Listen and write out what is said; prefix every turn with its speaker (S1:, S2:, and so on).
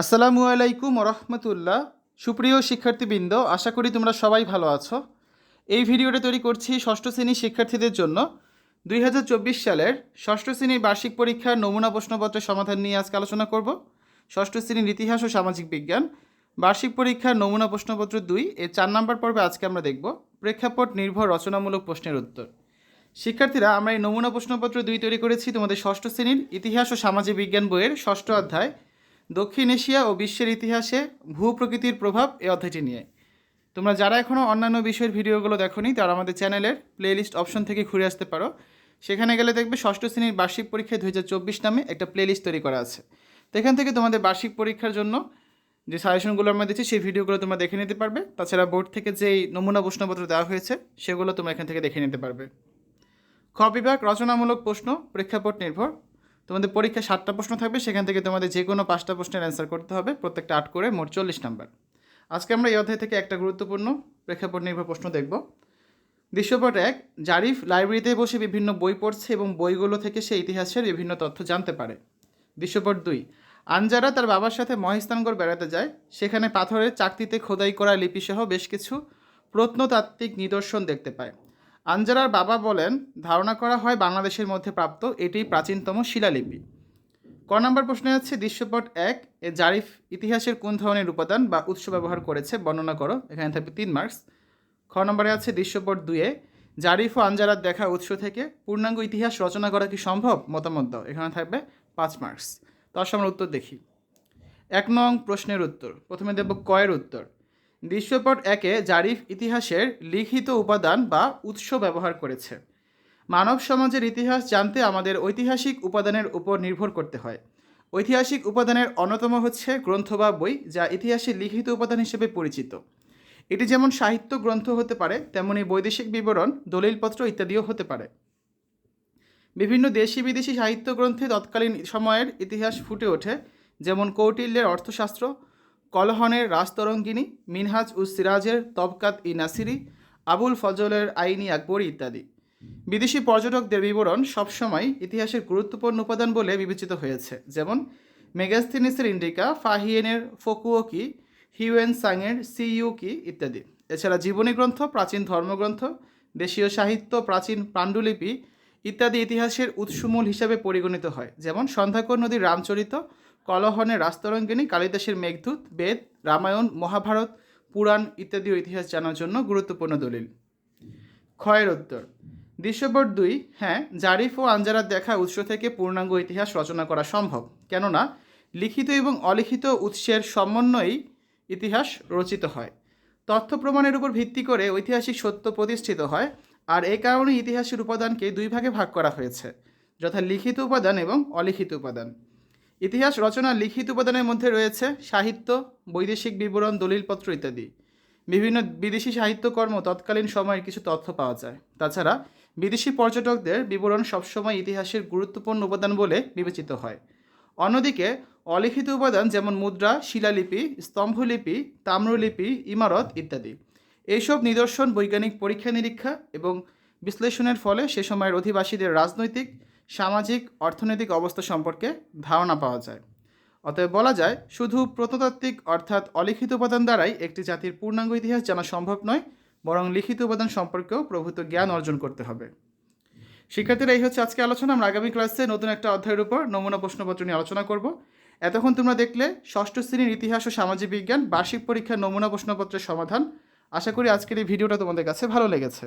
S1: আসসালামু আলাইকুম রহমতুল্লাহ। সুপ্রিয় শিক্ষার্থীবৃন্দ, আশা করি তোমরা সবাই ভালো আছো। এই ভিডিওটা তৈরি করছি ষষ্ঠ শ্রেণির শিক্ষার্থীদের জন্য। দুই হাজার চব্বিশ সালের ষষ্ঠ শ্রেণির বার্ষিক পরীক্ষার নমুনা প্রশ্নপত্রের সমাধান নিয়ে আজকে আলোচনা করব। ষষ্ঠ শ্রেণির ইতিহাস ও সামাজিক বিজ্ঞান। বার্ষিক পরীক্ষার নমুনা প্রশ্নপত্র দুই, এর চার নম্বর পর্বে আজকে আমরা দেখব। প্রেক্ষাপট নির্ভর রচনামূলক প্রশ্নের উত্তর। শিক্ষার্থীরা, আমরা এই নমুনা প্রশ্নপত্র দুই তৈরি করেছি তোমাদের ষষ্ঠ শ্রেণির ইতিহাস ও সামাজিক বিজ্ঞান বইয়ের ষষ্ঠ অধ্যায়। দক্ষিণ এশিয়া ও বিশ্বের ইতিহাসে ভূ প্রকৃতির প্রভাব এই অধ্যায়টি নিয়ে। তোমরা যারা এখনও অন্যান্য বিষয়ের ভিডিওগুলো দেখোনি, তারা আমাদের চ্যানেলের প্লেলিস্ট অপশন থেকে ঘুরে আসতে পারো। সেখানে গেলে দেখবে ষষ্ঠ শ্রেণির বার্ষিক হাজার চব্বিশ নামে একটা প্লেলিস্ট তৈরি করা আছে। তো এখান থেকে তোমাদের বার্ষিক পরীক্ষার জন্য যে সাজেশনগুলো আমরা দিচ্ছি, সেই ভিডিওগুলো তোমরা দেখে নিতে পারবে। তাছাড়া বোর্ড থেকে যেই নমুনা প্রশ্নপত্র দেওয়া হয়েছে, সেগুলো তোমরা এখান থেকে দেখে নিতে পারবে। খ বিভাগ রচনামূলক প্রশ্ন, প্রেক্ষাপট নির্ভর। তোমাদের পরীক্ষায় সাতটা প্রশ্ন থাকবে, সেখান থেকে তোমাদের যে কোনো পাঁচটা প্রশ্নের অ্যান্সার করতে হবে, প্রত্যেকটা আট করে মোট চল্লিশ নাম্বার আজকে আমরা এই অধ্যায় থেকে একটা গুরুত্বপূর্ণ প্রেক্ষাপট নির্ভর প্রশ্ন দেখব। দৃশ্যপট এক, জারিফ লাইব্রেরিতে বসে বিভিন্ন বই পড়ছে এবং বইগুলো থেকে সে ইতিহাসের বিভিন্ন তথ্য জানতে পারে। দৃশ্যপট দুই, আনজারা তার বাবার সাথে মহেস্তানগড় বেড়াতে যায়। সেখানে পাথরের চাকতিতে খোদাই করা লিপিসহ বেশ কিছু প্রত্নতাত্ত্বিক নিদর্শন দেখতে পায়। আনজারার বাবা বলেন, ধারণা করা হয় বাংলাদেশের মধ্যে প্রাপ্ত এটি প্রাচীনতম শিলালিপি। ক নম্বর প্রশ্নে হচ্ছে দৃশ্যপট এক এ জারিফ ইতিহাসের কোন ধরনের উপাদান বা উৎস ব্যবহার করেছে? বর্ণনা করো, এখানে থাকবে তিন মার্কস। খ নম্বরে আছে, দৃশ্যপট দুয়ে জারিফ ও আনজারার দেখা উৎস থেকে পূর্ণাঙ্গ ইতিহাস রচনা করা কি সম্ভব? মতামত দাও, এখানে থাকবে পাঁচ মার্কস। তো আসলে আমরা উত্তর দেখি। এক নং প্রশ্নের উত্তর, প্রথমে দেব কয়ের উত্তর। দৃশ্যপট একে জারিফ ইতিহাসের লিখিত উপাদান বা উৎস ব্যবহার করেছে। মানব সমাজের ইতিহাস জানতে আমাদের ঐতিহাসিক উপাদানের উপর নির্ভর করতে হয়। ঐতিহাসিক উপাদানের অন্যতম হচ্ছে গ্রন্থ বা বই, যা ইতিহাসের লিখিত উপাদান হিসেবে পরিচিত। এটি যেমন সাহিত্য গ্রন্থ হতে পারে, তেমনি বৈদেশিক বিবরণ, দলিলপত্র ইত্যাদিও হতে পারে। বিভিন্ন দেশি বিদেশি সাহিত্য গ্রন্থে তৎকালীন সময়ের ইতিহাস ফুটে ওঠে, যেমন কৌটিল্যের অর্থশাস্ত্র কলহনের রাজতরঙ্গিনী, মিনহাজ উস সিরাজের তবকাত ই নাসিরি, আবুল ফজলের আইনি আকবর ইত্যাদি। বিদেশি পর্যটকদের বিবরণ সবসময় ইতিহাসের গুরুত্বপূর্ণ উপাদান বলে বিবেচিত হয়েছে। যেমন, মেগাস্থিনিসের ইন্ডিকা ফাহিয়েনের ফকুওকি হিউয়েন সাংয়ের সিইউকি ইত্যাদি। এছাড়া জীবনী গ্রন্থ, প্রাচীন ধর্মগ্রন্থ, দেশীয় সাহিত্য, প্রাচীন পাণ্ডুলিপি ইত্যাদি ইতিহাসের উৎসমূল হিসাবে পরিগণিত হয়। যেমন, সন্ধ্যাকর নদীর রামচরিত কলহনের রাস্তরঙ্গিনী, কালিদাসের মেঘদূত, বেদ, রামায়ণ, মহাভারত, পুরাণ ইত্যাদি ইতিহাস জানার জন্য গুরুত্বপূর্ণ দলিল। ক্ষয়ের উত্তর দৃশ্যপট দুই হ্যাঁ জারিফ ও আঞ্জারার দেখা উৎস থেকে পূর্ণাঙ্গ ইতিহাস রচনা করা সম্ভব। কেননা, লিখিত এবং অলিখিত উৎসের সমন্বয়েই ইতিহাস রচিত হয়। তথ্য প্রমাণের উপর ভিত্তি করে ঐতিহাসিক সত্য প্রতিষ্ঠিত হয় আর এই কারণে ইতিহাসের উপাদানকে দুই ভাগে ভাগ করা হয়েছে, যথা লিখিত উপাদান এবং অলিখিত উপাদান। ইতিহাস রচনার লিখিত উপাদানের মধ্যে রয়েছে সাহিত্য, বৈদেশিক বিবরণ, দলিলপত্র ইত্যাদি। বিভিন্ন বিদেশি সাহিত্যকর্ম তৎকালীন সময়ের কিছু তথ্য পাওয়া যায়। তাছাড়া বিদেশি পর্যটকদের বিবরণ সবসময় ইতিহাসের গুরুত্বপূর্ণ উপাদান বলে বিবেচিত হয়। অন্যদিকে, অলিখিত উপাদান যেমন মুদ্রা, শিলালিপি, স্তম্ভলিপি, তাম্রলিপি, ইমারত ইত্যাদি। এইসব নিদর্শন বৈজ্ঞানিক পরীক্ষা নিরীক্ষা এবং বিশ্লেষণের ফলে সে সময়ের অধিবাসীদের রাজনৈতিক সামাজিক, অর্থনৈতিক অবস্থা সম্পর্কে ধারণা পাওয়া যায়। অতএব বলা যায়, শুধু প্রত্নতাত্ত্বিক অর্থাৎ অলিখিত উপাদান দ্বারাই একটি জাতির পূর্ণাঙ্গ ইতিহাস জানা সম্ভব নয়, বরং লিখিত উপাদান সম্পর্কেও প্রভূত জ্ঞান অর্জন করতে হবে। শিক্ষার্থীরা, এই হচ্ছে আজকে আলোচনা। আমরা আগামী ক্লাসে নতুন একটা অধ্যায়ের উপর নমুনা প্রশ্নপত্র নিয়ে আলোচনা করব। এতক্ষণ তোমরা দেখলে ষষ্ঠ শ্রেণির ইতিহাস ও সামাজিক বিজ্ঞান বার্ষিক পরীক্ষার নমুনা প্রশ্নপত্রের সমাধান। আশা করি আজকের এই ভিডিওটা তোমাদের কাছে ভালো লেগেছে।